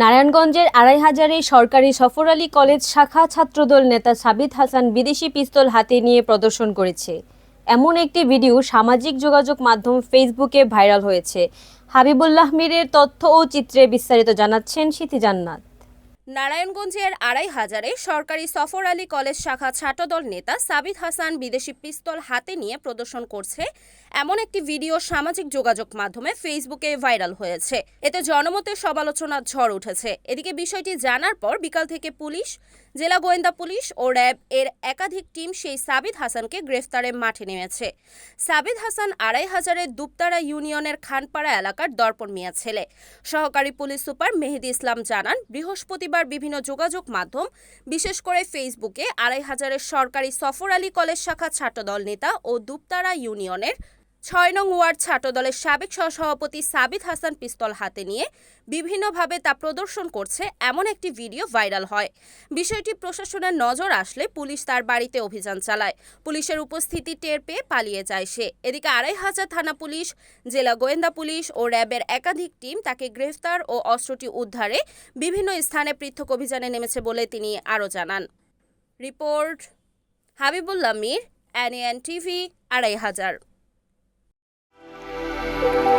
নারায়ণগঞ্জের আড়াই হাজারে সরকারি সফর আলী কলেজ শাখা ছাত্রদল নেতা সাবিত হাসান বিদেশি পিস্তল হাতে নিয়ে প্রদর্শন করেছে। এমন একটি ভিডিও সামাজিক যোগাযোগ মাধ্যম ফেসবুকে ভাইরাল হয়েছে। হাবিবুল্লাহ মীরের তথ্য ও চিত্রে বিস্তারিত জানাচ্ছেন সিথি জান্নাত। নারায়ণগঞ্জের আড়াই হাজারে সরকারি সফর আলী কলেজ শাখা ছাত্রদল নেতা সাবিদ হাসান বিদেশি পিস্তল হাতে নিয়ে প্রদর্শন করছে। এমন একটি ভিডিও সামাজিক যোগাযোগ মাধ্যমে ফেসবুকে ভাইরাল হয়েছে। এতে জনমতের সমালোচনার ঝড় উঠেছে। এদিকে বিষয়টি জানার পর বিকাল থেকে পুলিশ জেলা গোয়েন্দা পুলিশ ও র্যাব এর একাধিক টিম সেই সাবিদ হাসানকে গ্রেফতারে মাঠে নেমেছে। সাবিদ হাসান আড়াই হাজারের দুপতারা ইউনিয়নের খানপাড়া এলাকার দর্পণ মিয়া ছেলে। সহকারী পুলিশ সুপার মেহেদি ইসলাম জানান, বৃহস্পতিবার বিভিন্ন যোগাযোগ মাধ্যম, বিশেষ করে ফেসবুকে, আড়াই হাজারের সরকারি সফর আলী কলেজ শাখা ছাত্রদল নেতা ও দুপতারা ইউনিয়নের ছয় নং ওয়ার্ড ছাত্রদলের সাবেক সহসভাপতি সাবিত হাসান পিস্তল হাতে নিয়ে বিভিন্নভাবে তা প্রদর্শন করছে এমন একটি ভিডিও ভাইরাল হয়। বিষয়টি প্রশাসনের নজর আসলে পুলিশ তার বাড়িতে অভিযান চালায়। পুলিশের উপস্থিতি টের পেয়ে পালিয়ে যায় সে। এদিকে আড়াই হাজার থানা পুলিশ, জেলা গোয়েন্দা পুলিশ ও র্যাবের একাধিক টিম তাকে গ্রেফতার ও অস্ত্রটি উদ্ধারে বিভিন্ন স্থানে পৃথক অভিযানে নেমেছে বলে তিনি আরও জানান। Report Habibullah Mir NN TV আড়াই হাজার thank you.